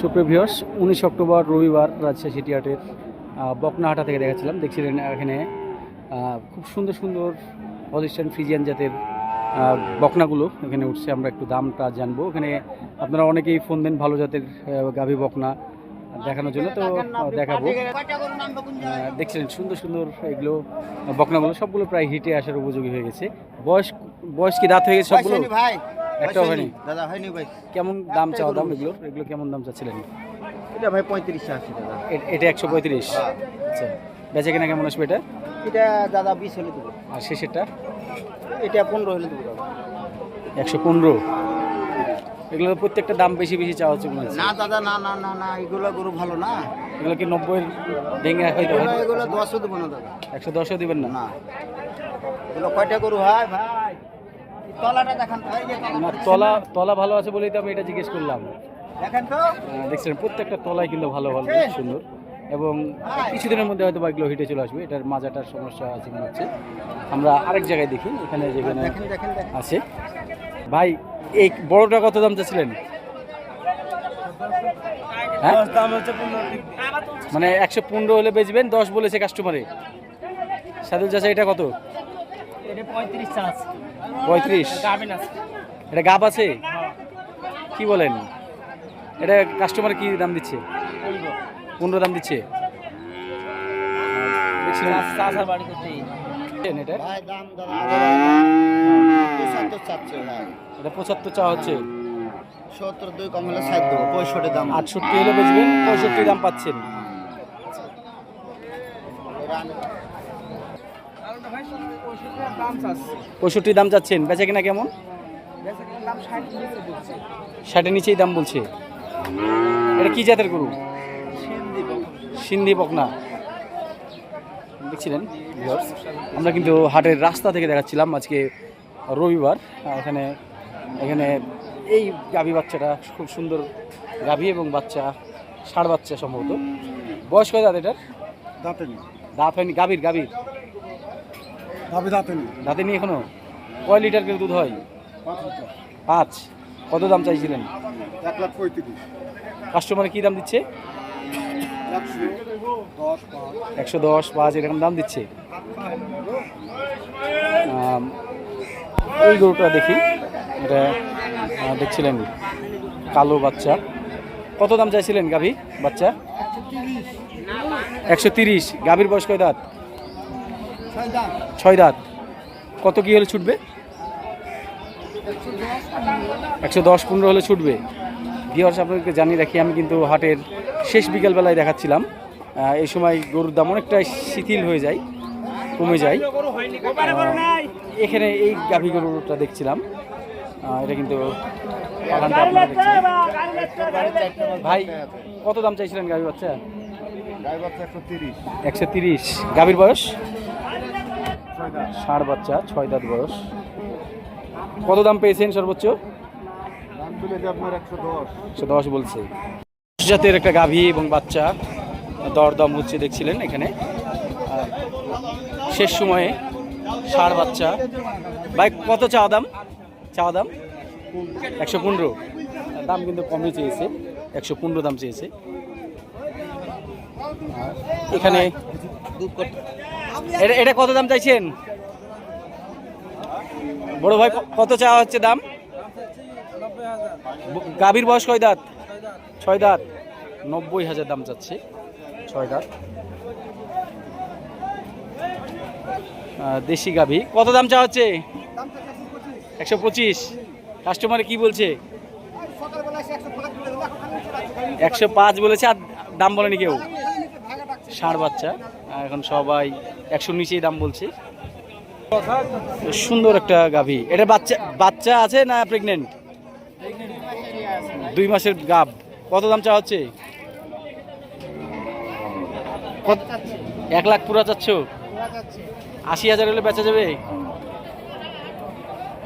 সুপ্রিভিয়স উনিশ অক্টোবর রবিবার রাজশাহী সিটিহাটের বকনাহাটা থেকে দেখাচ্ছিলাম। দেখছিলেন এখানে খুব সুন্দর সুন্দর পলিস্টান ফ্রিজিয়ান জাতের বকনাগুলো এখানে উঠছে। আমরা একটু দামটা জানব। এখানে আপনারা অনেকেই ফোন দেন ভালো জাতের গাভী বকনা দেখানোর জন্য। তো দেখাবো। দেখছিলেন সুন্দর সুন্দর এগুলো বকনাগুলো। সবগুলো প্রায় হিটে আসার উপযোগী হয়ে গেছে। বয়স বয়স কি দাঁত হয়ে গেছে সবগুলো? ভাই। একটাও হয়নি। দাদা হয়নি ভাই। কেমন দাম চাওয়া দাম এগুলোর? এগুলো কেমন দাম চাচ্ছিলেন? এটা ভাই পঁয়ত্রিশশো আছে দাদা এটা একশো পঁয়ত্রিশ? আচ্ছা। বেচে কিনা কেমন আসবে এটা? এটা দাদা বিশ হলে দেবো। আর শেষেরটা? এটা পনেরো হলে দেবো দাদা। একশো পনেরো? এগুলো প্রত্যেকটা দাম বেশি বেশি চাওয়া হচ্ছে না দাদা না না না না এগুলো গরু ভালো না। এগুলো কি নব্বই ভেঙে হয়তো এগুলো এগুলো দশও দেবো না দাদা। একশো দশও দিবেন না? না। এগুলো কয়টা গরু হয় ভাই এই তলাটা দেখান তো, এই যে না তলা তলা ভালো আছে বলেই তো আমি এটা জিজ্ঞেস করলাম। আহ, দেখছিলেন প্রত্যেকটা তলায় কিন্তু ভালো ভালো সুন্দর। এবং কিছুদিনের মধ্যে হয়তো বা এগুলো হিটে চলে আসবে এটার মাজাটার সমস্যা আছে মনে হচ্ছে। আমরা আরেক জায়গায় দেখি এখানে যেখানে আছে। ভাই এই বড়টা কত দাম চাচ্ছিলেন? হ্যাঁ? মানে একশো পনেরো হলে বেচবেন দশ বলেছে কাস্টমারে সাদুল চাচা এটা কত? পঁয়ত্রিশ পঁয়ত্রিশ। এটা গাব আছে? কি বলেন? এটা কাস্টমার কি দাম দিচ্ছে? পনেরো দাম দিচ্ছে। এটা। ভাই দাম দাদা পঁচাত্তর এটা চা হচ্ছে। সত্তর দুই কম হলে ষাট দেবো পঁয়ষট্টি দাম। আটষট্টি হলে বেচবেন পঁয়ষট্টি দাম পাচ্ছেন। পঁয়ষট্টি দাম চাচ্ছেন। বেচা কিনা কেমন? ষাটের নিচেই দাম বলছে। এটা কি জাতের গরু? সিন্ধি বকনা দেখছিলেন আমরা কিন্তু হাটের রাস্তা থেকে দেখাচ্ছিলাম আজকে রবিবার। এখানে এখানে এই গাভী বাচ্চাটা খুব সুন্দর গাভী এবং বাচ্চা ষাড় বাচ্চা সম্ভবত। বয়স কয় দাঁত এটার? দাঁতে নেই দাঁত হয়নি গাভীর গাভীর। দাবি দাঁতে নেই। দাঁতে এখনও? কয় লিটার করে দুধ হয়? পাঁচ কত দাম চাইছিলেন? এক লাখ পঁয়ত্রিশ। কাস্টমারে কী দাম দিচ্ছে? একশো দশ পাঁচ। এরকম দাম দিচ্ছে? এই গরুটা দেখি। এটা দেখছিলেন? কালো বাচ্চা। কত দাম চাইছিলেন গাভী বাচ্চা? একশো তিরিশ। গাভীর বয়স কয় দাঁত? ছয় দাঁত কত কি হলে ছুটবে? একশো দশ পনেরো হলে ছুটবে। ভিওর্স আপনাদেরকে জানিয়ে রাখি আমি কিন্তু হাটের শেষ বিকেলবেলায় দেখাচ্ছিলাম। এই সময় গরুর দাম অনেকটাই শিথিল হয়ে যায় কমে যায়। এখানে এই গাভী গরুটা দেখছিলাম। এটা কিন্তু। ভাই কত দাম চাইছিলেন গাভী বাচ্চা? একশো তিরিশ। গাভীর বয়স? ষাঁড় বাচ্চা, ছয় দাঁত বয়স। কত দাম পেয়েছেন সর্বোচ্চ? একশো দশ বলছে। জাতের একটা গাভী এবং বাচ্চা দরদাম হচ্ছে দেখছিলেন এখানে। শেষ সময়ে ষাঁড় বাচ্চা। ভাই, কত চাওয়া দাম? চাওয়া দাম? একশো পনেরো। দাম কিন্তু কমই চেয়েছে। একশো পনেরো দাম চেয়েছে। এখানে এটা এটা কত দাম চাইছেন? বড় ভাই কত চাওয়া হচ্ছে দাম? গাভীর বয়স কয় দাঁত? ছয় দাঁত। নব্বই হাজার দাম যাচ্ছে ছয় দাঁত। দেশি গাভী। কত দাম চাওয়া হচ্ছে? একশো পঁচিশ। কাস্টমারে কি বলছে? একশো পাঁচ বলেছে, আর দাম বলেনি কেউ। ষাঁড় বাচ্চা। এখন সবাই একশোর নিচেই দাম বলছে। সুন্দর একটা গাভী। এটা বাচ্চা বাচ্চা আছে না প্রেগনেন্ট দুই মাসের গাব কত দাম চা হচ্ছে? এক লাখ পুরা চাচ্ছ? আশি হাজার হলে বেচা যাবে?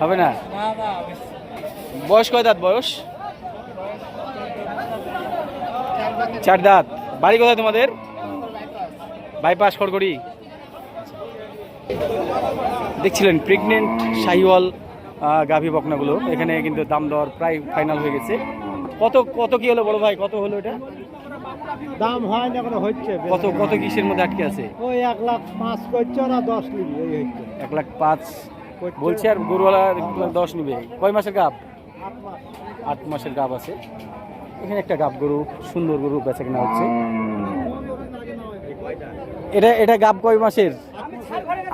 হবে না? বয়স কয় দাঁত বয়স? চার দাঁত। বাড়ি কোথায় তোমাদের? বাইপাস, খড়গড়ি? দেখছিলেন প্রেগনেন্ট শাহিওয়াল গাভী বকনাগুলো। এখানে কিন্তু দাম দর প্রায় ফাইনাল হয়ে গেছে। কত কত কি হলো বড় ভাই? কত হলো এটা? দাম হয় না এখন হচ্ছে কত কত কিসের মধ্যে আটকে আছে? ওই এক লাখ পাঁচ করছে ওরা দশ নিবি এই হচ্ছে। এক লাখ পাঁচ বলছে আর গরুওয়ালা এক লাখ দশ নিবে। কয় মাসের গাব? আট মাস। আট মাসের গাব আছে। এখানে একটা গাব গরু সুন্দর গরু বেচা কেনা হচ্ছে। এটা এটা গাব কয় মাসের?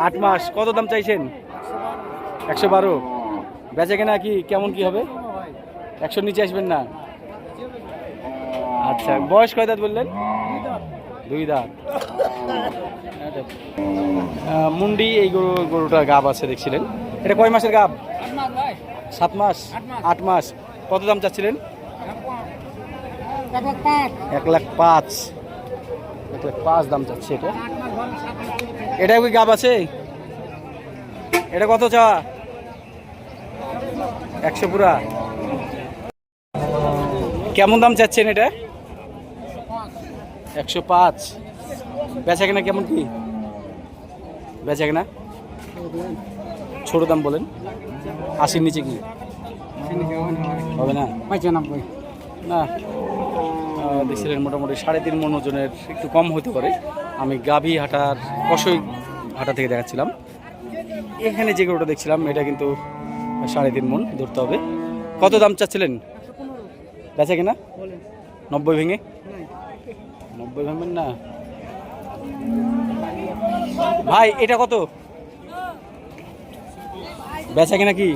আট মাস কত দাম চাইছেন? একশো বারো। বেচা কেনা কি কেমন কি হবে? একশোর নিচে আসবেন না? আচ্ছা বয়স কয় দাঁত বললেন? দুই দাঁত। মুন্ডি এই গরু গরুটা গাব আছে দেখছিলেন। এটা কয় মাসের গাব? সাত মাস। আট মাস। কত দাম চাচ্ছিলেন? এক লাখ পাঁচ। এক লাখ পাঁচ দাম চাচ্ছে এটা। এটা কি গাব আছে? এটা কত চা? একশো পুরা। কেমন দাম চাচ্ছেন এটা? একশো পাঁচ। বেচা কেনা কেমন কি? বেচা কেনা? ছোট দাম বলেন। আশির নিচে কি? হবে না? না। দেখছিলেন মোটামুটি সাড়ে তিন মন ওজনের একটু কম হতে পারে। আমি গাভী হাটার কষই হাটা থেকে দেখাচ্ছিলাম। এখানে যে গরুটা দেখছিলাম, এটা কিন্তু সাড়ে তিন মন ধরতে হবে। কত দাম চাচ্ছিলেন? বেচা কিনা? নব্বই ভেঙে? নব্বই ভাঙবেন না। ভাই, এটা কত? বেচা কিনা কি?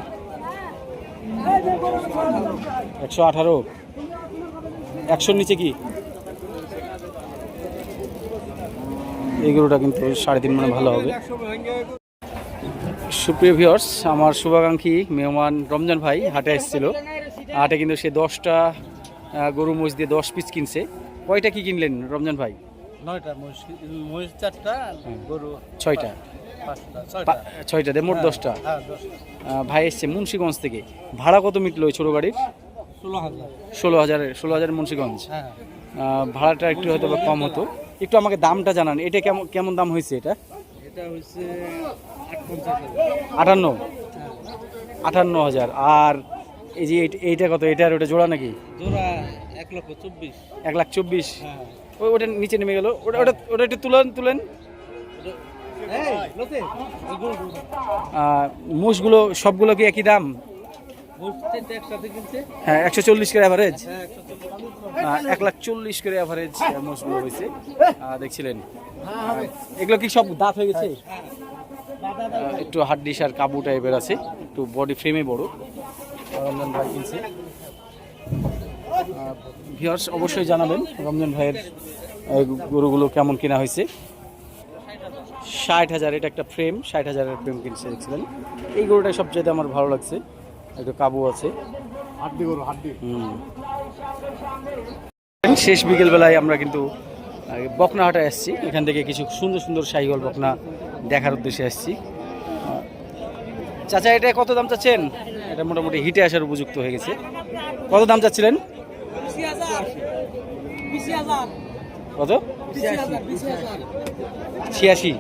একশো আঠারো। একশোর নিচে কি? এই গরুটা কিন্তু সাড়ে তিন মানে ভালো হবে। সুপ্রিয় ভিউয়ার্স আমার শুভাকাঙ্ক্ষী মেহমান রমজান ভাই হাটে এসেছিল। হাটে কিন্তু সে দশটা গরু মহিষ দিয়ে দশ পিস কিনছে। কয়টা কি কিনলেন রমজান ভাই? নয়টা মহিষ মহিষ চারটা গরু ছয়টা। ছয়টা। ছয়টা মোট দশটা। হ্যাঁ দশটা। আহ, ভাই এসছে মুন্সিগঞ্জ থেকে। ভাড়া কত মিটলো ওই ছোটো গাড়ির? ষোলো হাজার। ষোলো হাজারের ষোলো হাজার মুন্সিগঞ্জ। হ্যাঁ। ভাড়াটা একটু হয়তো বা কম হতো। একটু আমাকে দামটা জানান এটা কেমন কেমন দাম হয়েছে এটা? এটা আটান্ন। আটান্ন হাজার। আর এই যে এইট- কত? এটা আর ওটা জোড়া নাকি? জোড়া এক লক্ষ চব্বিশ। এক লাখ চব্বিশ। হ্যাঁ। ওই ওটা নিচে নেমে গেল। ওটা ওটা ওটা একটু তুলেন তুলেন। মোষগুলো সবগুলো কি একই দাম? হ্যাঁ একশো চল্লিশ করে অ্যাভারেজ হ্যাঁ এক লাখ চল্লিশ করে অ্যাভারেজ হয়েছে। দেখছিলেন? এগুলো কি সব দাঁত হয়ে গেছে? একটু হাড্ডিস আর কাবু টাইপের আছে। একটু বডি ফ্রেমে বড়। রমজান ভাই কিনছে। ভিওর্স অবশ্যই জানাবেন রমজান ভাইয়ের গরুগুলো কেমন কেনা হয়েছে। ষাট হাজার এটা একটা ফ্রেম ষাট হাজারের ফ্রেম কিনছে দেখছিলেন? এই গরুটা সবচেয়ে আমার ভালো লাগছে। একটু কাবু আছে। শেষ বিকেলবেলায় আমরা কিন্তু বকনাহাটে এসেছি। এখান থেকে কিছু সুন্দর সুন্দর শাহিওয়াল বকনা দেখার উদ্দেশ্যে এসেছি। চাচা এটা কত দাম চাচ্ছেন? এটা মোটামুটি হিটে আসার উপযুক্ত হয়ে গেছে। কত দাম চাচ্ছিলেন? কত? ছিয়াশি।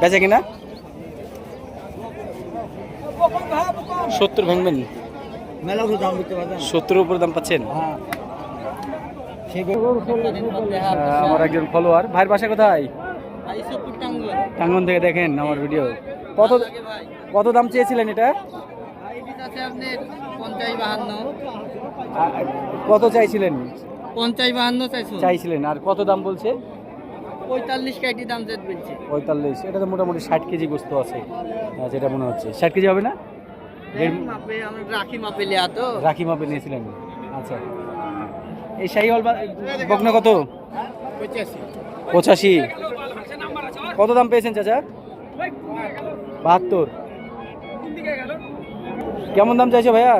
বেচে কিনা? সত্তর ভাঙবেন? সত্তরের উপরে দাম পাচ্ছেন? হ্যাঁ। আহ, আমার একজন ফলোয়ার ভাইয়ের বাসা কোথায়? টাঙ্গন থেকে দেখেন আমার ভিডিও কত কত দাম চেয়েছিলেন এটা? কত চাইছিলেন? পঞ্চাশ বাহান্ন চাইছিলেন। আর কত দাম বলছে? পঁয়তাল্লিশ কাইটি দাম জেট বলছে পঁয়তাল্লিশ এটা তো মোটামুটি ষাট কেজি গোস্ত আছে যেটা মনে হচ্ছে। ষাট কেজি হবে না? মাপে আমরা রাখি মাপে লিয়া তো। রাখি মাপে নিয়েছিলেন। আচ্ছা। এই শাহিওয়াল বকনা কত? পঁচাশি। কত দাম পেয়েছেন চাচা? বাহাত্তর। কেমন দাম চাইছো ভাইয়া?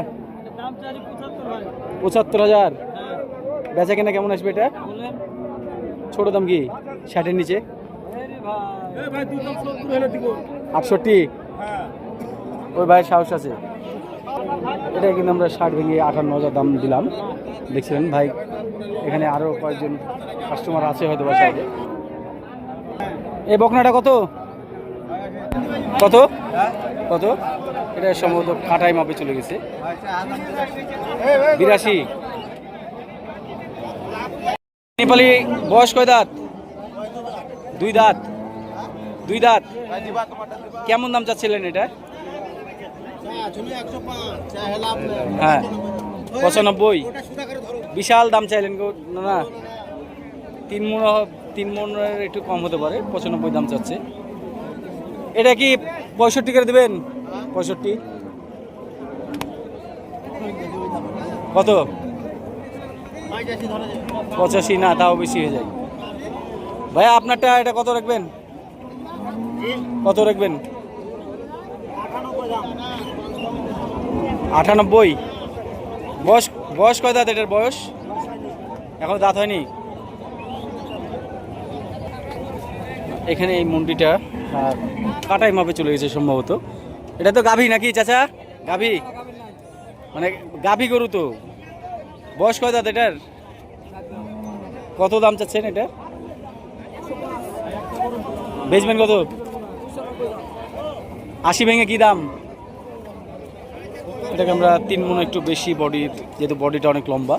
পঁচাত্তর হাজার। বেচা কেনা কেমন আসবে এটা? ছোট দাম কি? ষাটের নিচে। আটষট্টি। ওই ভাইয়ের সাহস আছে। এটা কিন্তু আমরা ষাট ভেঙে আটান্ন হাজার দাম দিলাম। দেখছিলেন ভাই, এখানে আরও কয়েকজন কাস্টমার আছে হয়তো বা সাইডে এই বকনাটা কত? কত? কত? এটা সম্ভবত কাটাই মাপে চলে গেছে। বিরাশি। নেপালি বয়স কয় দাঁত? দুই দাঁত। দুই দাঁত। কেমন দাম চাচ্ছিলেন এটা? হ্যাঁ পঁচানব্বই। বিশাল দাম চাইলেন গো, না তিন মন, তিন মনের একটু কম হতে পারে, পঁচানব্বই দাম চাচ্ছে। এটা কি পঁয়ষট্টি করে দেবেন? পঁয়ষট্টি। কত? পঁচাশি, না, তাও বেশি হয়ে যায়। ভাইয়া আপনারটা এটা কত রাখবেন? কত রাখবেন? আটানব্বই। বয়স বয়স কয় দাঁত এটার বয়স? এখন দাঁত হয়নি? এখানে এই মন্ডিটা কাটাই মাপে চলে গেছে সম্ভবত। এটা তো গাভী নাকি, চাচা? গাভী? মানে গাভী গরু তো। বয়স কয় দাঁত এটার? কত দাম চাচ্ছেন এটা? বেচবেন কত? আশি ভেঙে কি দাম? এটাকে আমরা তিন মনে একটু বেশি বডির যেহেতু বডিটা অনেক লম্বা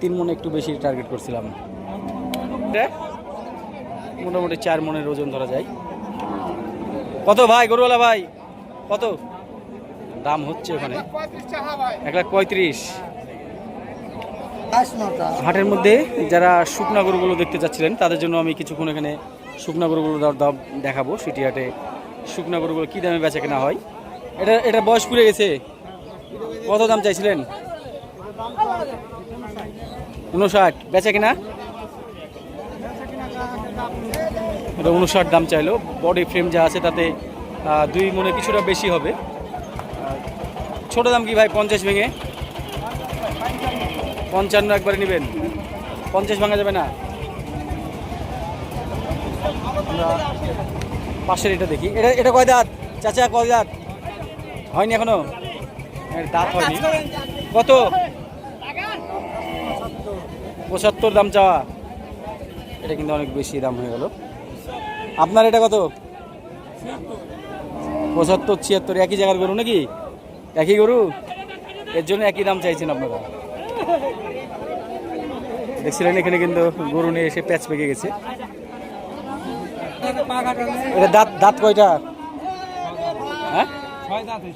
তিন মনে একটু বেশি টার্গেট করছিলাম। মোটামুটি চার মনের ওজন ধরা যায়। কত ভাই গরুওয়ালা ভাই? কত? দাম হচ্ছে ওখানে। এক লাখ পঁয়ত্রিশ। হাটের মধ্যে যারা শুকনা গরুগুলো দেখতে চাচ্ছিলেন তাদের জন্য আমি কিছুক্ষণ এখানে শুকনা গরুগুলো দাম- দেখাবো সিটি হাটে শুকনা গরুগুলো কী দামে বেচা কেনা হয়? এটা এটা বয়স পুড়ে গেছে। কত দাম চাইছিলেন? উনষাট বেচা কিনা? এটা উনষাট দাম চাইলো। বডি ফ্রেম যা আছে তাতে দুই মনে কিছুটা বেশি হবে। ছোট দাম কি ভাই, পঞ্চাশ ভেঙে? পঞ্চান্ন একবারে নেবেন। পঞ্চাশ ভাঙা যাবে না? আমরা পাশের এটা দেখি। এটা এটা কয় দাঁত? চাচা, কয় দাঁত? হয়নি এখনও? দাঁত হয়নি। কত? পঁচাত্তর দাম চাওয়া। এটা কিন্তু অনেক বেশি দাম হয়ে গেল। আপনার এটা কত? পঁচাত্তর, ছিয়াত্তর, একই জায়গার গরু নাকি? একই গরু? এর জন্য একই দাম চাইছেন আপনারা। দেখছিলেন এখানে কিন্তু গরু নিয়ে এসে প্যাচ পেকে গেছে। এটা দাঁত দাঁত কয়টা? হ্যাঁ?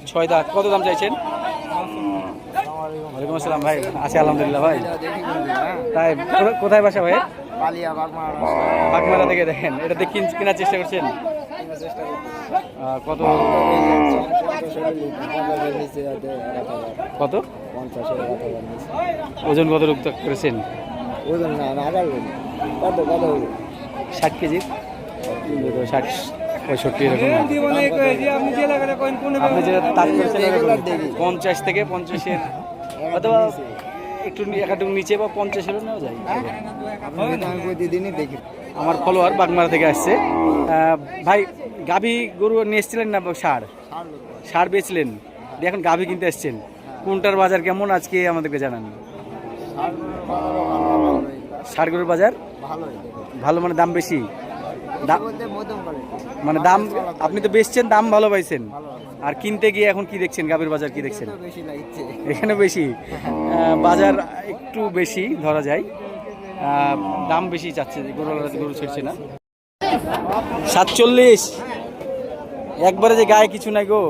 ছয় দাঁত। কত দাম চাইছেন? ওয়ালাইকুম আসসালাম ভাই। আছে আলহামদুলিল্লাহ ভাই। তাই কোথা- কোথায় বাসা ভাই? বাগমারা। থেকে দেখেন। এটা দিয়ে কেনার চেষ্টা করছেন? কত? কত? ওজন কত রূপ করেছেন? ষাট কেজি। ষাট পঁয়ষট্টি এরকম। আপনি যেটা তাক করেছেন পঞ্চাশ থেকে পঞ্চাশের অথবা একটু একটু নিচে বা পঞ্চাশেরও নেওয়া যায়। আমার ফলোয়ার বাগমারা থেকে আসছে। ভাই গাভী গরু নিয়ে এসেছিলেন না সার? সার বেচলেন। এখন গাভী কিনতে এসছেন কোনটার বাজার কেমন আজকে আমাদেরকে জানান। সার গরুর বাজার? ভালো মানে দাম বেশি? মানে দাম আপনি তো বেচছেন দাম ভালো পাইছেন। আর কিনতে গিয়ে এখন কি দেখছেন? গাভীর বাজার কি দেখছেন? এখানে বেশি বাজার একটু বেশি ধরা যায়। দাম বেশি চাচ্ছে গরু গরু ছেড়ছে না। সাতচল্লিশ। একবারে যে গায়ে কিছু নাই গো।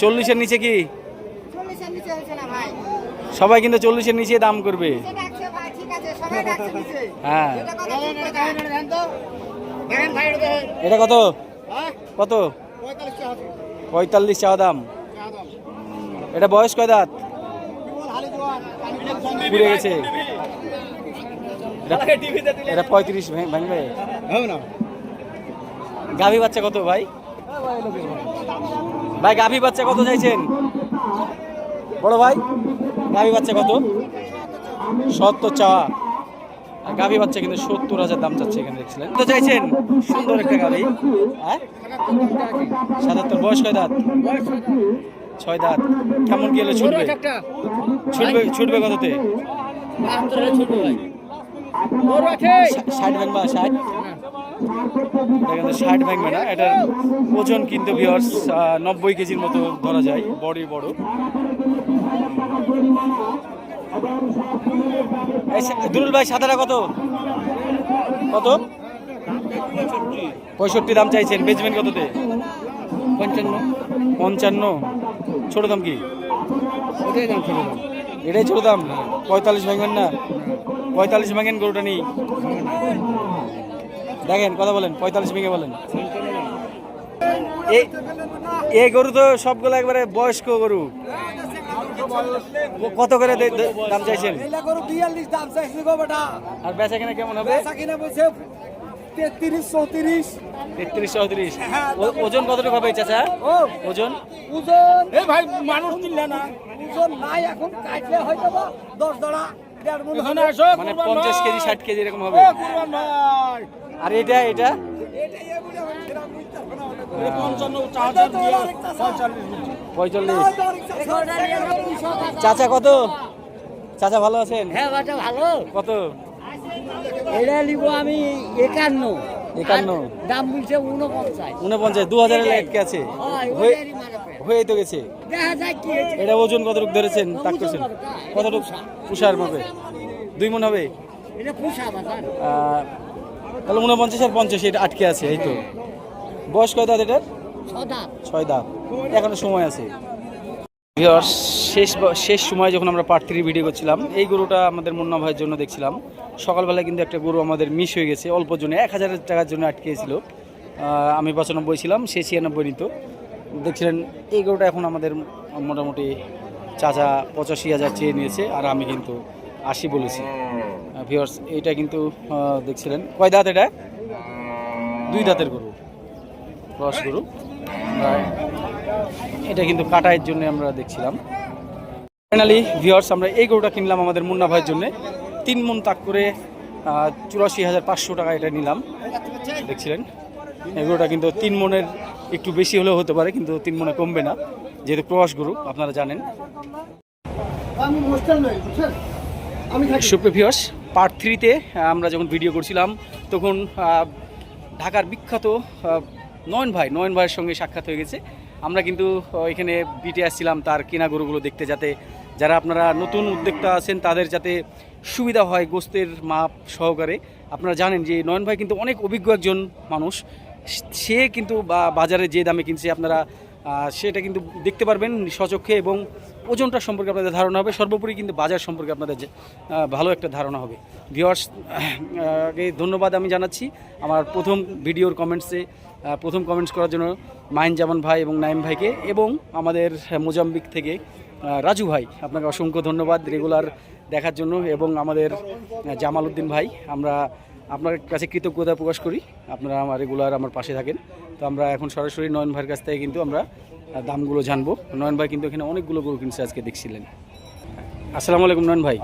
চল্লিশের নিচে কি? সবাই কিন্তু চল্লিশের নিচে দাম করবে। হ্যাঁ। এটা কত? কত? পঁয়তাল্লিশ চাওয়া দাম। এটা বয়স কয় দাঁত? পুড়ে গেছে। এটা- পঁয়ত্রিশ ভাঙবে? গাভী বাচ্চা কত ভাই? ভাই, গাভী বাচ্চা কত চাইছেন? বড় ভাই, গাভী বাচ্চা কত? সত্তর চাওয়া। গাভী বাচ্চা কিন্তু সত্তর হাজার দাম চাচ্ছে এখানে, দেখছিলেন। তো চাইছেন সুন্দর একটা গাভী। হ্যাঁ? সাতাত্তর। বয়স কয় দাঁত? ছয় দাঁত। কেমন গেলে ছুটবে? ছুটবে ছুটবে কততে? ষাট ভাঙবা ষাট? কিন্তু ষাট ভাঙবে না, এটার ওজন কিন্তু ভিওর্স নব্বই কেজির মতো ধরা যায় বডি বড়। দুরুল ভাই সাদাটা কত? কত? পঁয়ষট্টি দাম চাইছেন বেচবেন কততে? পঞ্চান্ন। পঞ্চান্ন। ছোট দাম কি? ওটাই দাম ছিল এটাই ছোট দাম? পঁয়তাল্লিশ ভাঙবেন না। পঁয়তাল্লিশ ভাঙেন গরুটা নেই দেখেন কথা বলেন পঁয়তাল্লিশ ভেঙে বলেন। এই গরু তো সবগুলো একবারে বয়স্ক গরু। কত করে দাম চাইছেন? দাম চাইছি গো বেটা। আর বেচা কিনা কেমন হবে? বেচা কিনে বলছে তেত্রিশ চৌত্রিশ। তেত্রিশ চৌত্রিশ। ওজন কতটুকু হবে চাচা? ওজন? ওজন এই ভাই মানুষ কিনলে না। ওজন নাই এখন কাটলে হয়তো দশ দড়া দেড় মন মানে পঞ্চাশ কেজি ষাট কেজি এরকম হবে। আর এটা এটা? পঞ্চান্ন চার হাজার দিয়ে পঁয়তাল্লিশ। চাচা কত? চাচা ভালো আছেন? হ্যাঁ বাটা ভালো। কত? এটা নিব আমি একান্ন। একান্ন। দাম বলছে উনপঞ্চাশ উনপঞ্চাশ দু হাজারের লেটকে আছে। হয়ে- হয়ে তো গেছে। দেখা যায় কি হয়েছে। এটা ওজন কতটুকু ধরেছেন? তাক করছেন। কতটা? কতটুকু পুষার মাপে দুই মন হবে? তাহলে উনপঞ্চাশ আর পঞ্চাশ এটা আটকে আছে এই তো। বয়স কয় দাঁত এটার? ছয় দাঁত এখনও সময় আছে। ভিউয়ার্স, শেষ ব- শেষ সময় যখন আমরা পার্ট থ্রি ভিডিও করছিলাম এই গরুটা আমাদের মুন্না ভাইয়ের জন্য দেখছিলাম। সকালবেলায় কিন্তু একটা গরু আমাদের মিস হয়ে গেছে অল্প জন্য এক হাজার টাকার জন্য আটকেছিল আমি পঁচানব্বই ছিলাম সে ছিয়ানব্বই নিত। দেখছিলেন এই গরুটা এখন আমাদের মোটামুটি চাচা পঁচাশি হাজার চেয়ে নিয়েছে আর আমি কিন্তু আশি বলেছি। ভিওর্স এইটা কিন্তু দেখছিলেন। কয় দাঁত এটা? দুই দাঁতের গরু। ক্রস গরু। এটা কিন্তু কাটাইয়ের জন্য আমরা দেখছিলাম। ফাইনালি ভিওর্স আমরা এই গরুটা কিনলাম আমাদের মুন্না ভাইয়ের জন্য। তিন মন তাক করে চুরাশি হাজার পাঁচশো টাকা এটা নিলাম। দেখছিলেন? এই গরুটা কিন্তু তিন মনের একটু বেশি হলেও হতে পারে কিন্তু তিন মনে কমবে না যেহেতু ক্রস গরু আপনারা জানেন। ভিউয়ার্স পার্ট থ্রিতে আমরা যখন ভিডিও করছিলাম তখন ঢাকার বিখ্যাত নয়ন ভাই, নয়ন ভাইয়ের সঙ্গে সাক্ষাৎ হয়ে গেছে। আমরা কিন্তু এখানে বিটে আসছিলাম তার কেনা গরুগুলো দেখতে যাতে যারা আপনারা নতুন উদ্যোক্তা আছেন তাদের যাতে সুবিধা হয় গোস্তের মাপ সহকারে। আপনারা জানেন যে নয়ন ভাই কিন্তু অনেক অভিজ্ঞ একজন মানুষ। সে কিন্তু বাজারে যে দামে কিনছে আপনারা সেটা কিন্তু দেখতে পারবেন স্বচক্ষে এবং ওজনটা সম্পর্কে আপনাদের ধারণা হবে। সর্বোপরি কিন্তু বাজার সম্পর্কে আপনাদের ভালো একটা ধারণা হবে। ভিওয়ার্স আগে ধন্যবাদ আমি জানাচ্ছি। আমার প্রথম ভিডিওর কমেন্টসে প্রথম কমেন্টস করার জন্য মাইন জামান ভাই এবং নাইম ভাইকে এবং আমাদের মোজাম্বিক থেকে রাজু ভাই, আপনাকে অসংখ্য ধন্যবাদ রেগুলার দেখার জন্য এবং আমাদের জামাল উদ্দিন ভাই, আমরা আপনার কাছে কৃতজ্ঞতা প্রকাশ করি। আপনারা আমার রেগুলার আমার পাশে থাকেন। তো আমরা এখন সরাসরি নয়ন ভাইয়ের কাছ থেকে কিন্তু আমরা দামগুলো জানব। নয়ন ভাই কিন্তু এখানে অনেকগুলো গরু কিনছে আজকে দেখছিলেন। আসসালামু আলাইকুম নয়ন ভাই।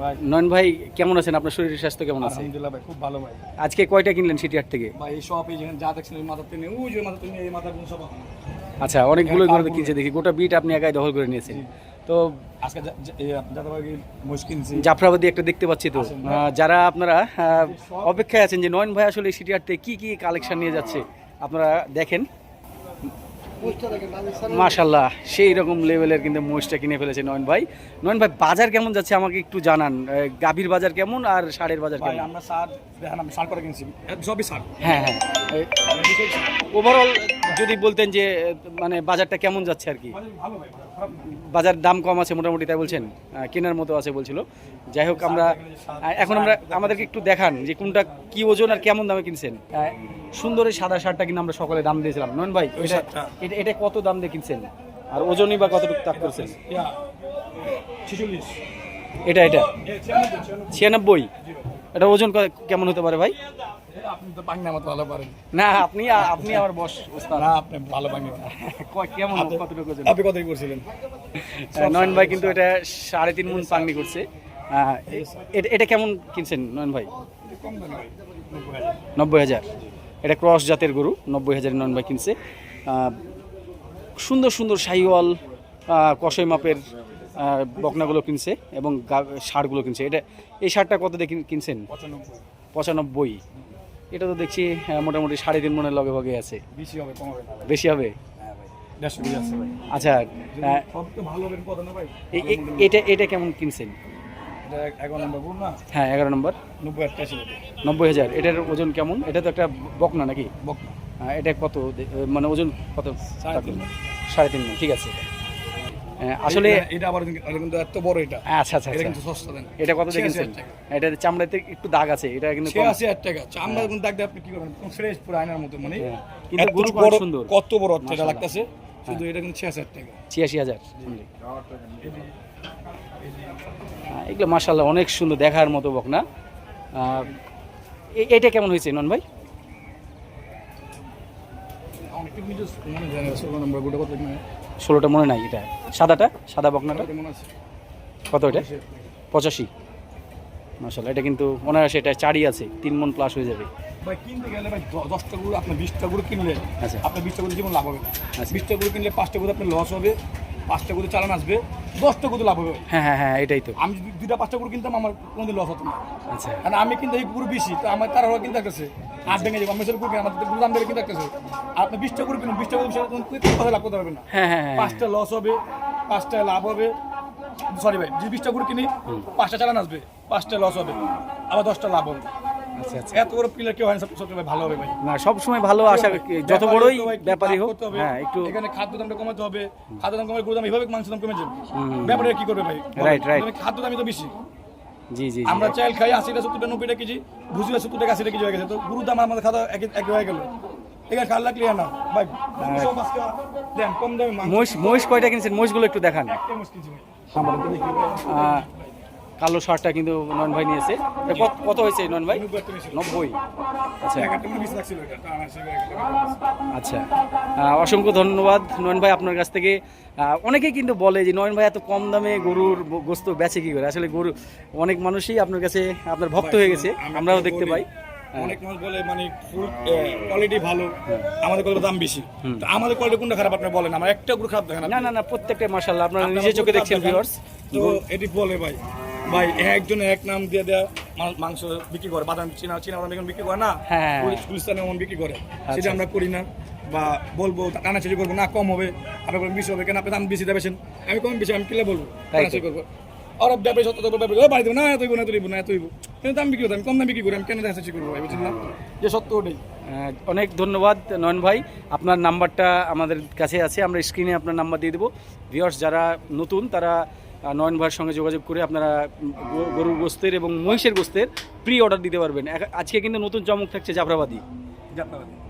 ভাই। নয়ন ভাই কেমন আছেন? আপনার শরীরের স্বাস্থ্য কেমন আছে? আলহামদুলিল্লাহ ভাই খুব ভালো ভাই। আজকে কয়টা কিনলেন সিটিহাট থেকে? ভাই এই সব এই যেখানে যা দেখছেন এই থেকে ওই যে মাথার থেকে এই মাথারগুলো সব আচ্ছা অনেকগুলো কিনছে দেখি গোটা বিট আপনি একাই দখল করে নিয়েছেন। তো আজকে জাফরাবাদি একটা দেখতে পাচ্ছি তো। যারা আপনারা অপেক্ষায় আছেন যে নয়ন ভাই আসলে সিটিহাট থেকে কি কি কালেকশন নিয়ে যাচ্ছে আপনারা দেখেন। মাশাল্লাহ সেই রকম লেভেলের কিন্তু মহিষটা কিনে ফেলেছে নয়ন ভাই। নয়ন ভাই বাজার কেমন যাচ্ছে আমাকে একটু জানান। গাভীর বাজার কেমন আর সারের বাজার কেমন? আমরা সার দেখেন আমি সার করে কিনছি। সবই সার হ্যাঁ হ্যাঁ। ওভারঅল যদি বলতেন যে মানে বাজারটা কেমন যাচ্ছে আর কি। বাজার দাম কম আছে মোটামুটি তাই বলছেন? কেনার মতো আছে বলছিল। যাই হোক আমরা এখন আমরা আমাদেরকে একটু দেখান যে কোনটা কি ওজন আর কেমন দামে কিনছেন। সুন্দরের সাদা শার্টটা কিন্তু আমরা সকলে দাম দিয়েছিলাম। নয়ন ভাই এটা এটা কত দাম দিয়ে কিনছেন? আর ওজনই বা কতটুকু তাক করছেন? এটা এটা? ছিয়ানব্বই, এটা ওজন কেমন হতে পারে ভাই? আপনি তো বাংলা মতো ভালো পারেন। না আপনি আপনি আমার বস ওস্তাদ। না আপনি ভালো বাংলা কয়- কেমন কতটুকু ওজন? আপনি কতই করছিলেন? নয়ন ভাই কিন্তু এটা সাড়ে তিন মন পাংনি করছে। এটা- এটা কেমন কিনছেন নয়ন ভাই? নব্বই হাজার। এটা ক্রস জাতের গরু নব্বই হাজার নয়ন ভাই কিনছে। সুন্দর সুন্দর শাহিওয়াল কষাই মাপের বকনাগুলো কিনছে এবং ষাঁড়গুলো কিনছে। এটা এই ষাঁড়টা কত দিয়ে কিনছেন? পঁচানব্বই। এটা তো দেখছি মোটামুটি সাড়ে তিন মনের লগে ভগে আছে। বেশি হবে বেশি হবে? হ্যাঁ আচ্ছা এটা এটা কেমন কিনছেন? হ্যাঁ এগারো নম্বর। নব্বই হাজার। এটার ওজন কেমন? এটা তো একটা বকনা নাকি? বক আহ, এটা কত? মানে ওজন কত? সাড়ে তিন। সাড়ে তিন ঠিক আছে। আসলে এটা- আবার কিন্তু- এত বড় এটা। আচ্ছা আচ্ছা এটা আচ্ছা। কিন্তু সস্তা দেন এটা কত দেখেছেন? এটা চামড়াতে একটু দাগ আছে এটা কিন্তু কম- ছিয়াশি হাজার টাকা। চামড়া কিন্তু দাগ আপনি কি করবেন? ফ্রেশ পুরো আয়নার মতো মানে হ্যাঁ, কিন্তু গরু অনেক সুন্দর। কত বড় এটা মাশাআল্লাহ। লাগতেছে। শুধু এটা কিন্তু ছিয়াশি হাজার টাকা। ছিয়াশি হাজার এগুলো মাসাল্লাহ অনেক সুন্দর দেখার মতো বকনা। এটা কেমন হয়েছে নন ভাই অনেক কিছু নিজে মনে যায় না ষোলো নম্বর গোটা কত কিনে ষোলোটা মনে নাই এটা। সাদাটা? সাদা বকনাটা? আছে। কত এটা? পঁচাশি। মাসাল্লাহ এটা কিন্তু মনে হয় এটা চারই আছে তিন মন প্লাস হয়ে যাবে। ভাই কিনতে গেলে ভাই দশটা গরু আপনি বিশটা গরু কিনলে আচ্ছা। আপনার বিশটা গরু যেমন লাভ হবে আচ্ছা। বিশটা গরু কিনলে পাঁচটা গরু আপনার লস হবে পাঁচটা গরু চালান আসবে দশটা গরু লাভ হবে। হ্যাঁ হ্যাঁ হ্যাঁ এটাই তো। আমি যদি দুইটা পাঁচটা গরু কিনতাম আমার কোনোদিন লস হতো না। আচ্ছা। কারণ আমি কিন্তু এই গরু বেশি তো আমার তারা কিন্তু থাকতেছে হাত ভেঙে যাবে আমি সেটা গরু কিনে আমাদের গরু দাম ধরে কিন্তু থাকতেছে আপনি বিশটা গরু কিনুন বিশটা গরু সেটা কথা লাভ করতে পারবেন না। হ্যাঁ হ্যাঁ হ্যাঁ। পাঁচটা লস হবে পাঁচটা লাভ হবে। সরি ভাই যদি বিশটা গরু কিনি পাঁচটা চালান আসবে পাঁচটা লস হবে আবার দশটা লাভ হবে। এত বড় প্লেয়ার কেউ হয় না সব ভালো হবে ভাই। না সব ভালো আশা যত ব্যাপারী বড়ই একটু ব্যাপারই হোক হ্যাঁ একটু এখানে খাদ্য দামটা কমাতে হবে। খাদ্য দাম এভাবে মাংস দাম কমে যাবে। ব্যাপারে কি করবে ভাই. খাদ্য দামই তো বেশি। জি জি জি। আমরা খাই আশিটা সত্তরটা নব্বইটা কেজি ভুজিটা সত্তর আশিটা কেজি হয়ে গেছে। তো গুরু দাম আমাদের হয়ে গেল। মহিষ মহিষ কয়টা কিনছেন? মহিষগুলো একটু দেখান। কালো শার্টটা কিন্তু নয়ন ভাই নিয়েছে। কত- কত হয়েছে নয়ন ভাই? নব্বই। আচ্ছা। হয়ে। আচ্ছা অসংখ্য ধন্যবাদ নয়ন ভাই আপনার কাছ থেকে। অনেকেই কিন্তু বলে যে নয়ন ভাই এত কম দামে গরুর গোস্ত বেচে কি করে? আসলে গরু অনেক মানুষই আপনার কাছে আপনার ভক্ত হয়ে গেছে। আমরাও দেখতে পাই। অনেক মানুষ বলে মানে কোয়ালিটি ভালো আমাদের কোয়ালিটির দাম বেশি। তো আমাদের কোয়ালিটি কোনটা খারাপ আপনি বলেন? আমার একটা গরু খারাপ দেখেন না না না প্রত্যেকটা মাসাল্লাহ আপনারা নিজে চোখে দেখছেন ভিউয়ার্স তো এটি বলে ভাই। ভাই একজন এক নাম দিয়ে দেয়া মাংস বিক্রি করে। বাদাম চিনা চিনা বাদাম এখানে বিক্রি করে না? হ্যাঁ। গুলিস্তানে এমন বিক্রি করে। আচ্ছা। সেটা আমরা করি না বা বলব টানাচাড়ি করব। না কম হবে। আপনার বলবেন বেশি হবে কেন? আপনি দাম বেশি দেবেন আমি কম বেশি আমি কিলে বলব? তো। করব। আর ব্যাপারে বাড়ি দেবো। না এত না হইব না এত কিন্তু দাম বিক্রি আমি কম দাম বিক্রি করি আমি কেন দেখা করব ভাই বুঝলেন না? যে সত্য ওটাই। অনেক ধন্যবাদ নয়ন ভাই। আপনার নাম্বারটা আমাদের কাছে আছে আমরা স্ক্রিনে আপনার নাম্বার দিয়ে দেবো। ভিউয়ার্স যারা নতুন তারা নয়ন ভাইয়ের সঙ্গে যোগাযোগ করে আপনারা গরুর গোস্তের এবং মহিষের গোস্তের প্রি অর্ডার দিতে পারবেন। আজকে কিন্তু নতুন চমক থাকছে জাফরাবাদি। যাত্রাবাদী